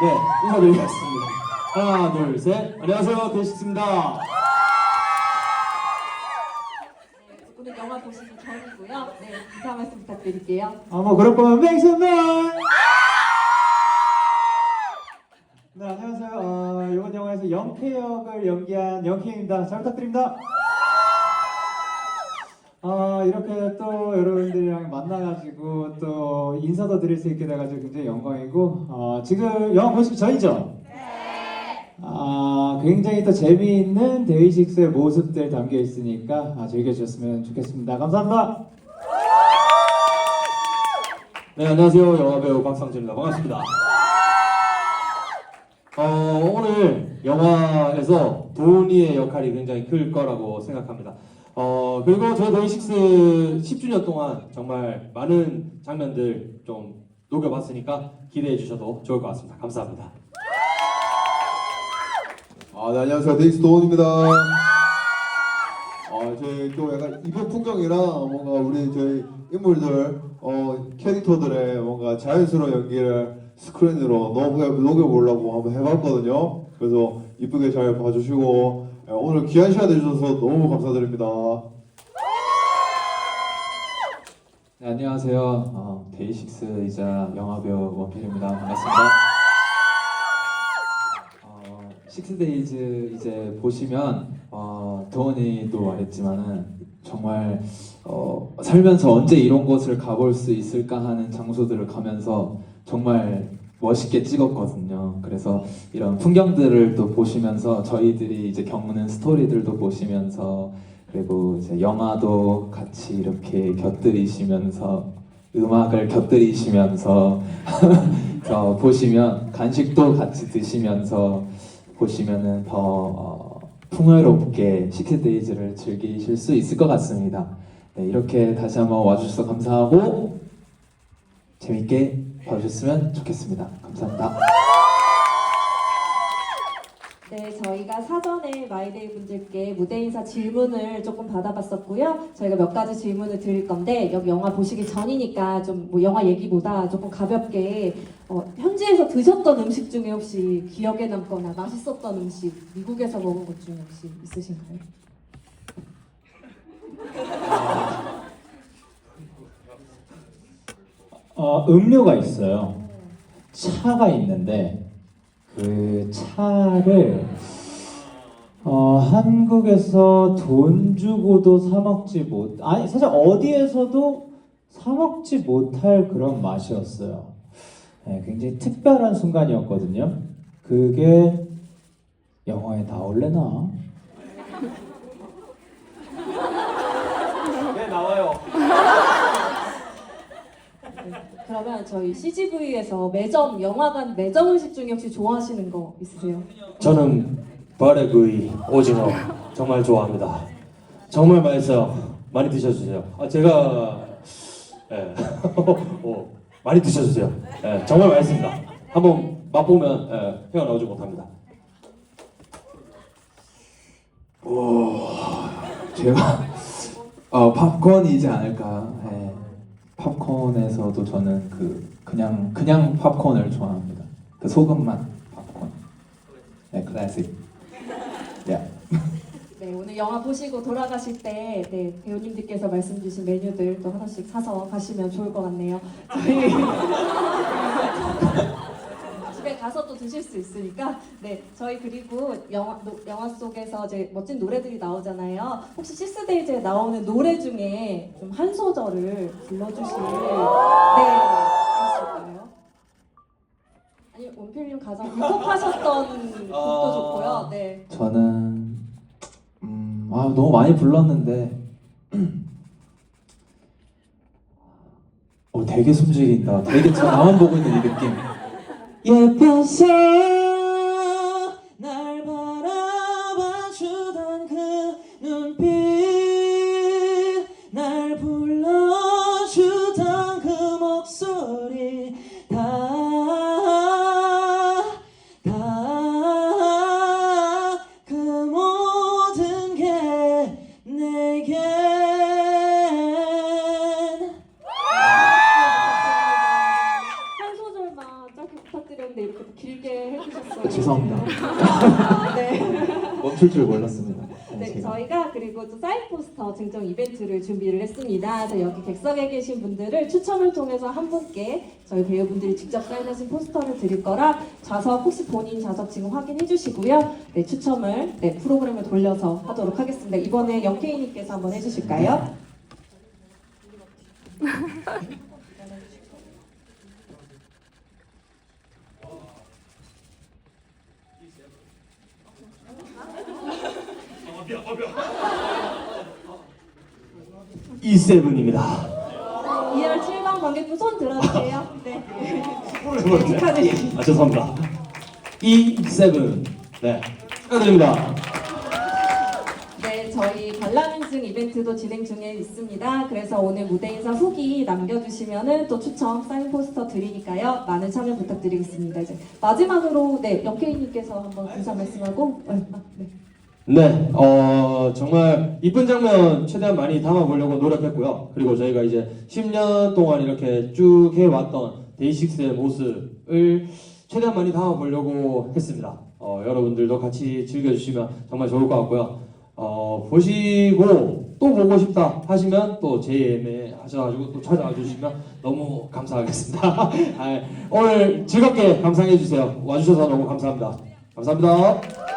네, 인사드리겠습니다. 하나, 둘, 셋. 안녕하세요, 데이식스입니다. 네, 오늘 영화 보시기 전이고요. 네, 인사 말씀 부탁드릴게요. 아, 뭐 그럴 거면 noise! 네, 안녕하세요. 어, 이번 영화에서 영케 역을 연기한 영케입니다. 잘 부탁드립니다. 어, 이렇게 또 여러분들이랑 만나가지고 또 인사도 드릴 수 있게 돼가지고 굉장히 영광이고 어, 지금 영화 보시기 전이죠? 아, 굉장히 또 재미있는 데이식스의 모습들 담겨 있으니까 아, 즐겨주셨으면 좋겠습니다. 감사합니다. 네, 안녕하세요. 영화배우 박상진입니다. 반갑습니다. 어, 오늘 영화에서 도니의 역할이 굉장히 클 거라고 생각합니다. 어, 그리고 저희 데이식스 10주년 동안 정말 많은 장면들 좀 녹여봤으니까 기대해 주셔도 좋을 것 같습니다. 감사합니다. 아, 네, 안녕하세요. 데이스 도원입니다. 어, 저희 또 약간 이번 풍경이랑 뭔가 우리 저희 인물들, 어, 캐릭터들의 뭔가 자연스러운 연기를 스크린으로 녹여, 녹여보려고 한번 해봤거든요. 그래서 이쁘게 잘 봐주시고, 예, 오늘 귀한 시간 내주셔서 너무 감사드립니다. 네, 안녕하세요. 어, 데이식스이자 영화배우 원필입니다. 반갑습니다. 어, 식스데이즈 이제 보시면 어, 도원이도 말했지만은 정말 어, 살면서 언제 이런 곳을 가볼 수 있을까 하는 장소들을 가면서 정말 멋있게 찍었거든요. 그래서 이런 풍경들을 또 보시면서 저희들이 이제 겪는 스토리들도 보시면서 그리고 이제 영화도 같이 이렇게 곁들이시면서 음악을 곁들이시면서 어, 보시면 간식도 같이 드시면서 보시면은 더 어, 풍요롭게 식스데이즈를 즐기실 수 있을 것 같습니다. 네, 이렇게 다시 한번 와주셔서 감사하고 재밌게 봐주셨으면 좋겠습니다. 감사합니다. 네, 저희가 사전에 마이데이 분들께 무대 인사 질문을 조금 받아봤었고요. 저희가 몇 가지 질문을 드릴 건데 여기 영화 보시기 전이니까 좀 뭐 영화 얘기보다 조금 가볍게 어, 현지에서 드셨던 음식 중에 혹시 기억에 남거나 맛있었던 음식 미국에서 먹은 것 중에 혹시 있으신가요? 어, 음료가 있어요. 차가 있는데 그 차를 어, 한국에서 돈 주고도 사 먹지 못 아니 사실 어디에서도 사 먹지 못할 그런 맛이었어요. 네, 굉장히 특별한 순간이었거든요. 그게 영화에 나올래나? 네, 나와요. 그러면 저희 CGV에서 매점, 영화관 매점 음식 중에 혹시 좋아하시는 거 있으세요? 저는 바레구이 오징어 정말 좋아합니다. 정말 맛있어요. 많이 드셔주세요. 아, 제가 예, 어, 많이 드셔주세요. 예, 정말 맛있습니다. 한번 맛보면 예, 헤어나오지 못합니다. 제가 어, 팝콘이지 않을까. 네. 팝콘에서도 저는 그 그냥 그냥 팝콘을 좋아합니다. 그 소금맛 팝콘. 네, 클래식. 네. 네, 오늘 영화 보시고 돌아가실 때 네, 배우님들께서 말씀 주신 메뉴들 또 하나씩 사서 가시면 좋을 것 같네요. 저희 드실 수 있으니까 네, 저희 그리고 영화 노- 영화 속에서 이제 멋진 노래들이 나오잖아요. 혹시 시스데이즈에 나오는 노래 중에 좀 한 소절을 불러주실 네, 있을까요? 아니 원필님 가장 곡도 아. 좋고요. 네. 저는 음, 아 너무 많이 불렀는데 어 되게 숨죽인다. 되게 저 나만 보고 있는 이 느낌. 예뻐서 네, 이렇게 길게 해주셨어요. 아, 죄송합니다. 네. 멈출 줄 몰랐습니다. 네, 제가. 저희가 그리고 또 사인 포스터 증정 이벤트를 준비를 했습니다. 그래서 여기 객석에 계신 분들을 추첨을 통해서 한 분께 저희 배우분들이 직접 사인하신 포스터를 드릴 거라 좌석 혹시 본인 좌석 지금 확인해 주시고요. 네, 추첨을 네, 프로그램을 돌려서 하도록 하겠습니다. 이번에 영케이님께서 한번 해주실까요? E7입니다. 2열 7번 관객분 손 들어주세요. 네. 네. 축하드립니다. 아 죄송합니다. E7 네 축하드립니다. 네, 저희 관람 인증 이벤트도 진행 중에 있습니다. 그래서 오늘 무대 인사 후기 남겨주시면은 또 추첨 사인 포스터 드리니까요. 많은 참여 부탁드리겠습니다. 이제 마지막으로 네 영케이님께서 한번 감사 말씀하고 어, 아, 네. 네, 어, 정말 이쁜 장면 최대한 많이 담아보려고 노력했고요. 그리고 저희가 이제 10년 동안 이렇게 쭉 해왔던 데이식스의 모습을 최대한 많이 담아보려고 했습니다. 어, 여러분들도 같이 즐겨주시면 정말 좋을 것 같고요. 어, 보시고 또 보고 싶다 하시면 또 JM에 하셔가지고 또 찾아와 주시면 너무 감사하겠습니다. 아, 오늘 즐겁게 감상해 주세요. 와주셔서 너무 감사합니다. 감사합니다.